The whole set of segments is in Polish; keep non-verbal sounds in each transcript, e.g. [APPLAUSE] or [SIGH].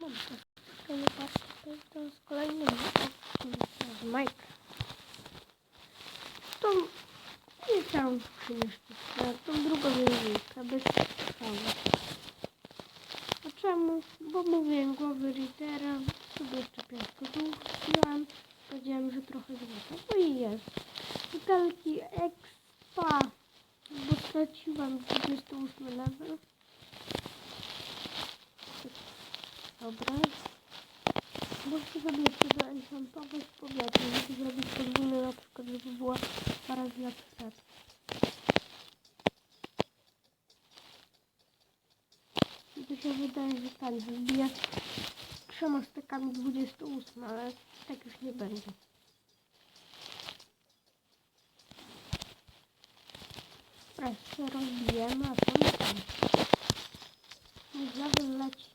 Mam to. To nie patrzę, to, jest kolejny z Minecraft. Tą nie całą skrzynię a tą drugą języka, bez trwały. A czemu? Bo mówiłem głowy Rittera, sobie jeszcze piątkę tu wziąłem. Powiedziałem, że trochę złota. No i jest. Butelki expa, bo straciłam 28 level. Dobra. Muszę sobie zaenchantować powietrze, żeby zrobić podwójne na przykład, żeby była parę razy. I to się wydaje, że tak, wybija trzema stekami 28, ale tak już nie będzie. Jeszcze rozbijemy, a to nie tam. Niech level leci.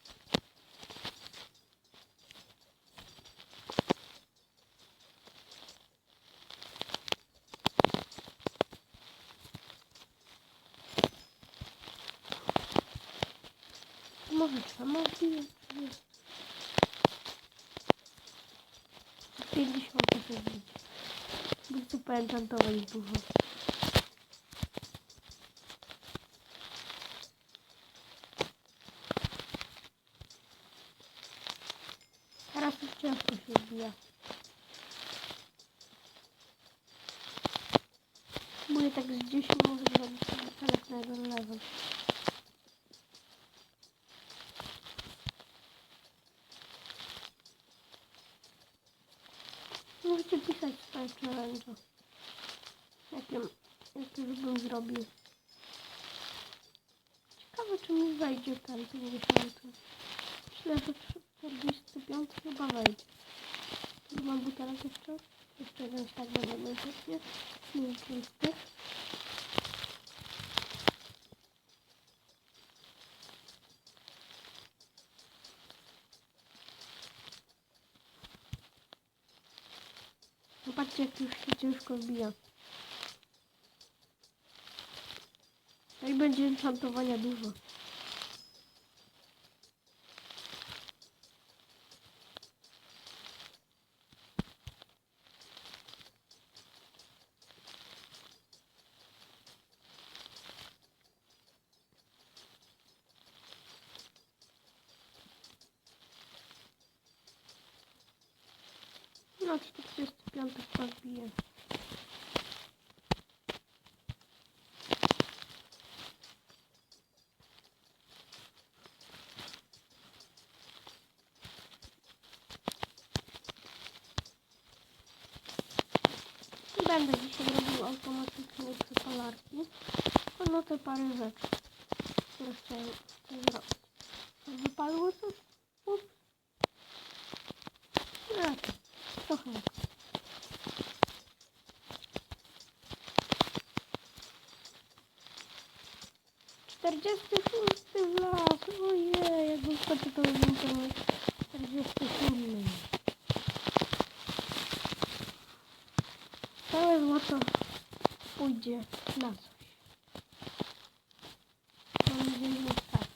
Sama wbiję. 50 to się wbić. Bo chcę poenchantować dużo. Teraz już ciężko się wbija. Mówię tak z 10 może zrobić celek na jeden level. Możecie pisać swoje challenge. Jakie, jakie już bym zrobił. Ciekawe czy mi wejdzie ten 50. Myślę, że 45 chyba wejdzie. Tu mam butelek jeszcze. Jeszcze jeden tak będę pewnie. Nie wiem, z tych. Zobaczcie, jak ciężko wbija. No i będzie enchantowania dużo. No, 45 podbiję. Nie No te parę rzeczy, które chciałem chciałem zrobić. Wypadło coś? Ups. Nie, trochę. Czterdziesty szósty w las. Ojej, jakbym wtedy to bym to czterdziesty siódmy. Całe złoto pójdzie na coś. Mam nadzieję, że tak.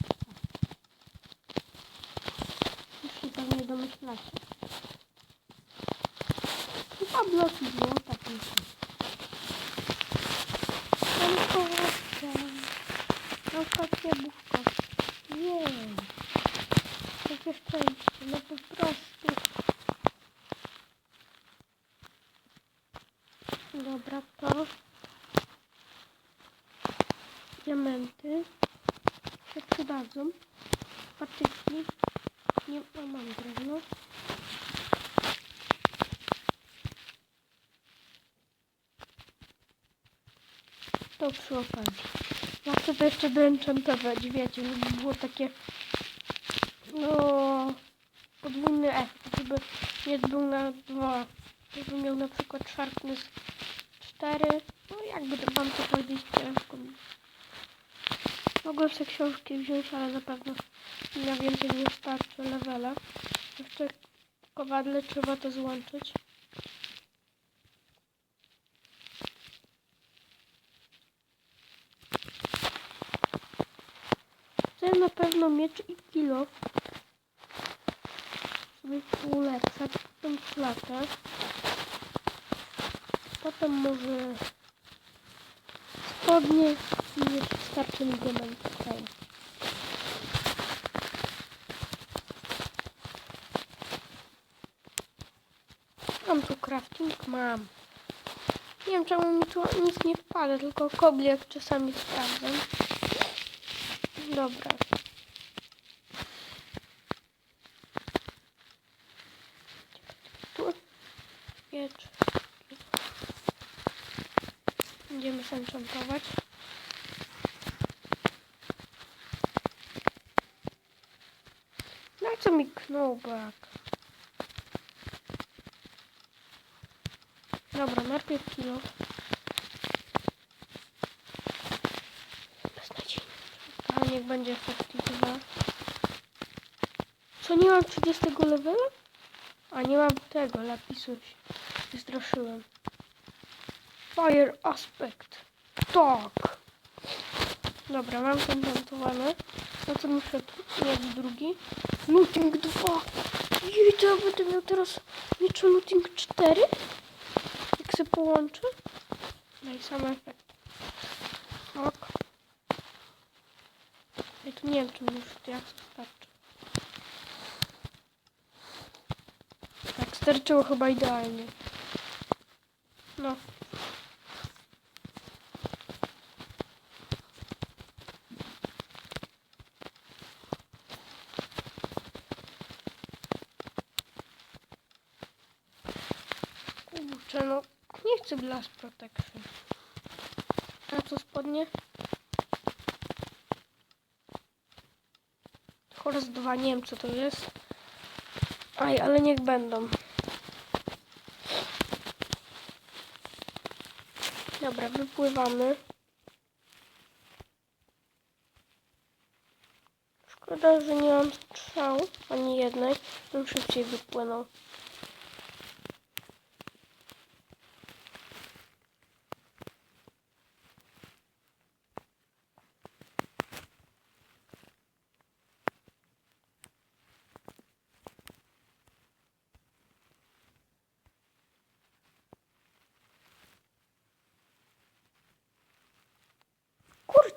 Już się domyślacie. Chyba bloki złota pisze. Tam kołaczka. No takie buchko. Jej. Takie szczęście. No po prostu. Dobra, to. Diamenty. Się przydadzą. Patyki. Nie, no mam drewno. To przy okazji. Ja to jeszcze doenchantować, wiecie, żeby było takie no podwójny efekt, żeby nie był na dwa. Żeby miał na przykład sharpness 4. No jakby to wam to powiedzieć ciężko. Mogłem sobie książki wziąć, ale na pewno na więcej nie starczy levela. Jeszcze kowadle trzeba to złączyć. Chcę na pewno miecz i kilo. sobie ulepszać, potem klatę. Potem może spodnie i jeszcze starczy mi diament. Mam tu crafting? Mam. Nie wiem czemu mi tu nic nie wpada, tylko kobli jak czasami sprawdzam. Dobra. Tu. Miecz. Będziemy zenchantować. I co mi knobak? Dobra, najpierw kilo. A niech będzie efekty 2. Co, nie mam 30 levela? A nie mam tego, lapisu się wystraszyłem. Fire Aspect. Tak. Dobra, mam ten montowane. No to muszę tu drugi. Looting 2. Jej, to ja będę miał teraz miecz Looting 4? Jak się połączę? No i sam efekt. Ok. Ja tu nie wiem, czy mi już jak starczy. Tak, starczyło chyba idealnie. No. Kurczę, no nie chcę Blast Protection. A co spodnie? Chorus 2, nie wiem co to jest. Aj, ale niech będą. Dobra, wypływamy. Szkoda, że nie mam strzał ani jednej. Bym szybciej wypłynął.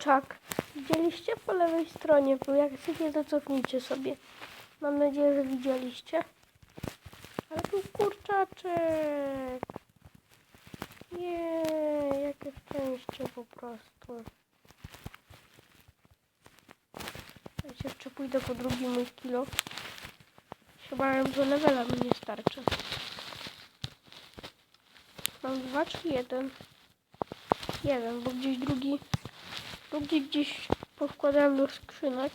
Kurczak. Widzieliście po lewej stronie był. Jak chcecie, to cofnijcie sobie. Mam nadzieję, że widzieliście. Ale tu kurczaczek. Nie, jakie szczęście po prostu. Ja jeszcze pójdę po drugi mój kilo. Chyba że levela mi nie starczy. Mam dwa czy jeden? Jeden, bo gdzieś drugi Drugi gdzieś powkładałem do skrzynek.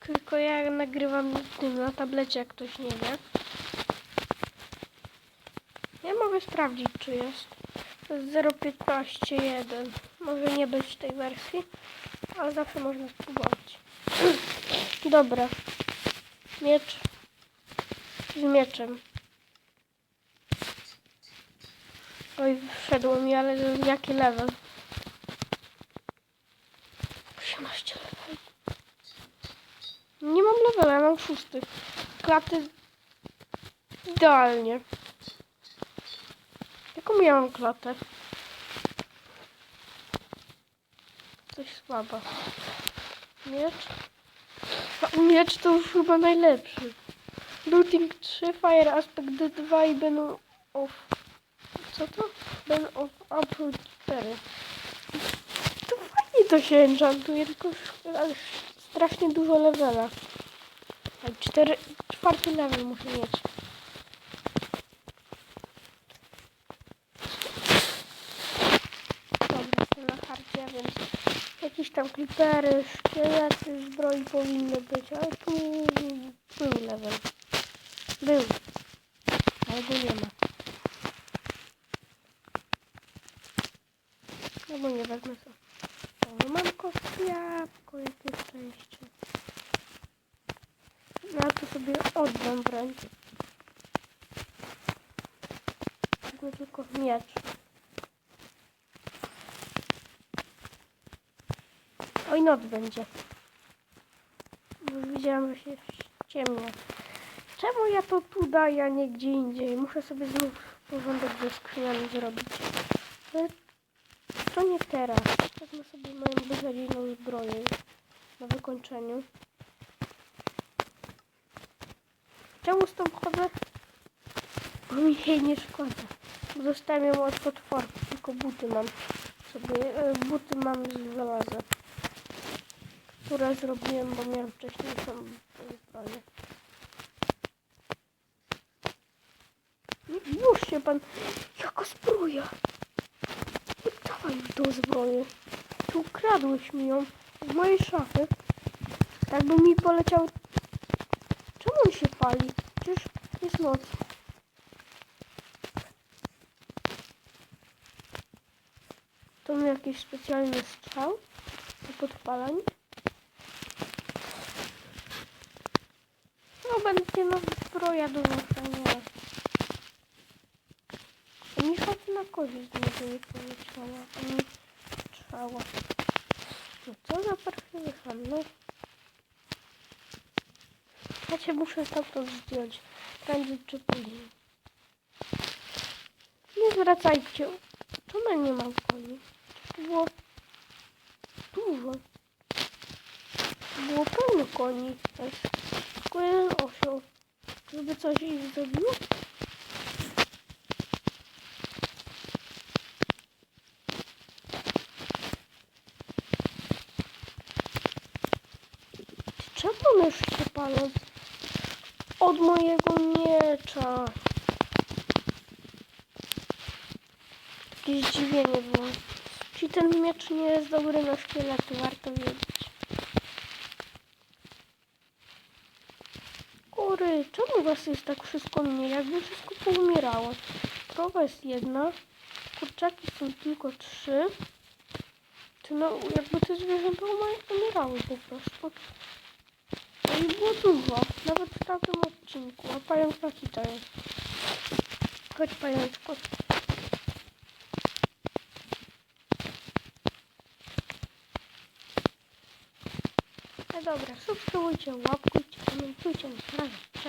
Tylko ja nagrywam tym na tablecie, jak ktoś nie wie. Ja mogę sprawdzić, czy jest. To jest 0.15.1. Może nie być tej wersji, ale zawsze można spróbować. [CLEARS THROAT] Dobra. Miecz. Z mieczem. Oj, wszedło mi, ale jaki level? 18 level. Nie mam levela, ja mam szósty. Klaty idealnie. Jaką ja mam klatę? Coś słaba. Miecz? Miecz to już chyba najlepszy. Looting 3, Fire Aspect 2 i będą off. Co to? Ben of Upload 4. To fajnie to się enchantuje, tylko już strasznie dużo levela. Tak, cztery, czwarty level muszę mieć. Dobra, jestem na hardzie, więc jakieś tam klipery, szkielety, zbroi powinny być, ale tu był level. Był. Ale go nie ma. No bo nie wezmę sobie. O, mam kostkę jabłko, jakie szczęście. Ja to sobie oddam w. Tylko miecz. Oj, noc będzie. Bo widziałam, że się ciemnia. Czemu ja to tu daję, a nie gdzie indziej? Muszę sobie znów porządek ze skrzyniami zrobić. To nie teraz. Wezmę sobie moją beznadziejną zbroję na wykończeniu. Czemu z tą chodzę? Bo mi jej nie szkoda. Dostałem ją od tylko buty mam sobie. e, Buty mam z żelaza. Które zrobiłem, bo miałem wcześniejszą zbroję. Już się pan... Jaka zbroja! Dawaj tą zbroję. Tu ukradłeś mi ją z mojej szafy. Tak by mi poleciał... Czemu on się pali? Przecież jest noc. To mi jakiś specjalny strzał do podpalania. No będzie nowa zbroja do noszenia. Na niego nie poleciała, ani strzała. No co za parfymy no. Ja cię muszę stamtąd zdjąć. Prędzej czy później. Nie zwracajcie. Czemu nie mam koni? Było dużo. Było pełno koni. Też. Tylko jeden osioł. Żeby coś ich zrobiło? Czemu one palą? Od mojego miecza. Jakieś zdziwienie było. Czy ten miecz nie jest dobry na szkielety, warto wiedzieć. Kury, czemu was jest tak wszystko mniej? Jakby wszystko poumierało. Krowa jest jedna, kurczaki są tylko trzy. To no, jakby te zwierzęta umierały po prostu. No i było dużo, nawet w tamtym odcinku. A pająk na hita jest. Chodź pajączko. No dobra, subskrybujcie, łapkujcie, komentujcie, na razie, cześć.